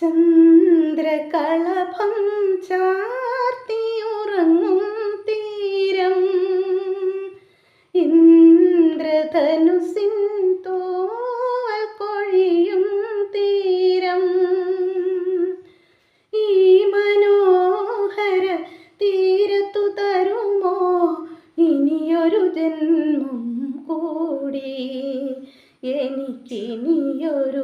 ചന്ദ്രകളഭം ചാർത്തിയുറങ്ങും തീരം. ഇന്ദ്രധനുസിൻ തോൽ കൊഴിയും തീരം. ഈ മനോഹര തീരത്തു തരുമോ? ഇനിയൊരു ജന്മം കൂടി എനിക്കിനിയൊരു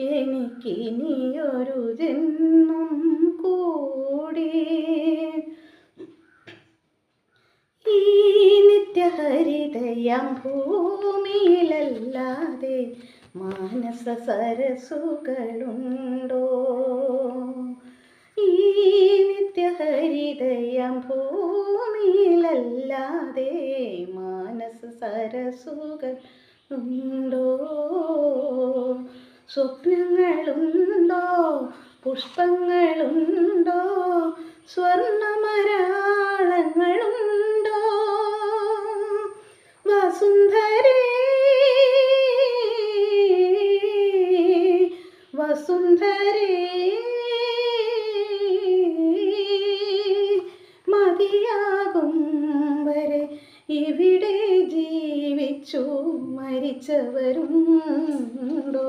എനിക്കിനിയൊരു ജന്മം കൂടി. ഈ നിത്യഹരിതയം ഭൂമിയിലല്ലാതെ മാനസ സരസുകളുണ്ടോ? ഈ നിത്യഹരിതയം ഭൂമിയിലല്ലാതെ മാനസ സരസുകൾ ഉണ്ടോ? സ്വപ്നങ്ങളുണ്ടോ? പുഷ്പങ്ങളുണ്ടോ? സ്വർണമരാളങ്ങളുണ്ടോ? വസുന്ധരേ മരിച്ചവരുണ്ടോ?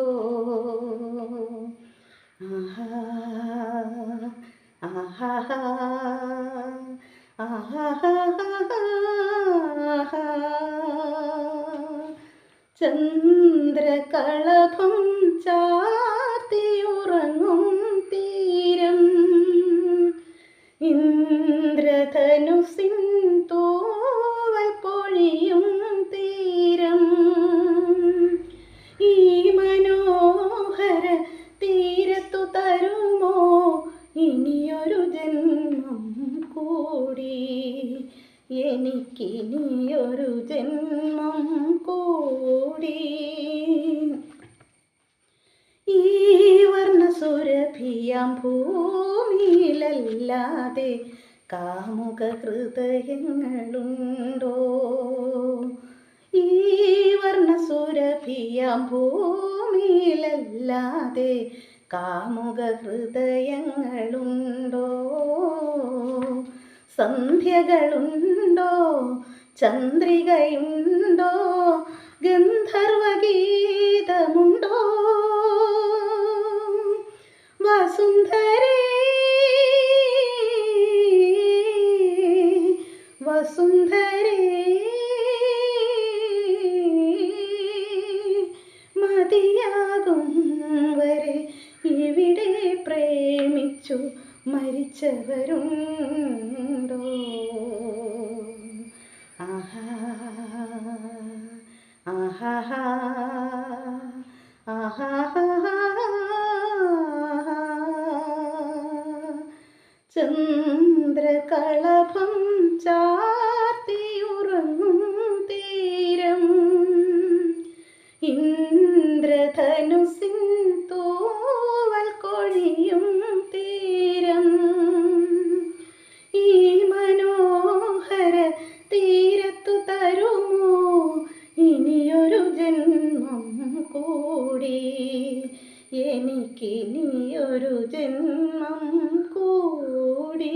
ചന്ദ്രകളഭം ചാർത്തിയുറങ്ങും തീരം. ഇന്ദ്രധനുസിൻ എനിക്കിനിയൊരു ജന്മം കൂടി. ഈ വർണസുരഭിയാം ഭൂമിയിലല്ലാതെ കാമുക ഹൃദയങ്ങളുണ്ടോ ഈ വർണസുരഭിയാം ഭൂമിയിലല്ലാതെ കാമുക ഹൃദയങ്ങളുണ്ടോ സന്ധ്യകളുണ്ടോ? ചന്ദ്രികയുണ്ടോ? മരിച്ചവരുണ്ടോ ആഹാ ആഹാ ആഹാ ചന്ദ്രകളഭം ചാർത്തിയുറങ്ങും ഇനിയൊരു ജന്മം കൂടി.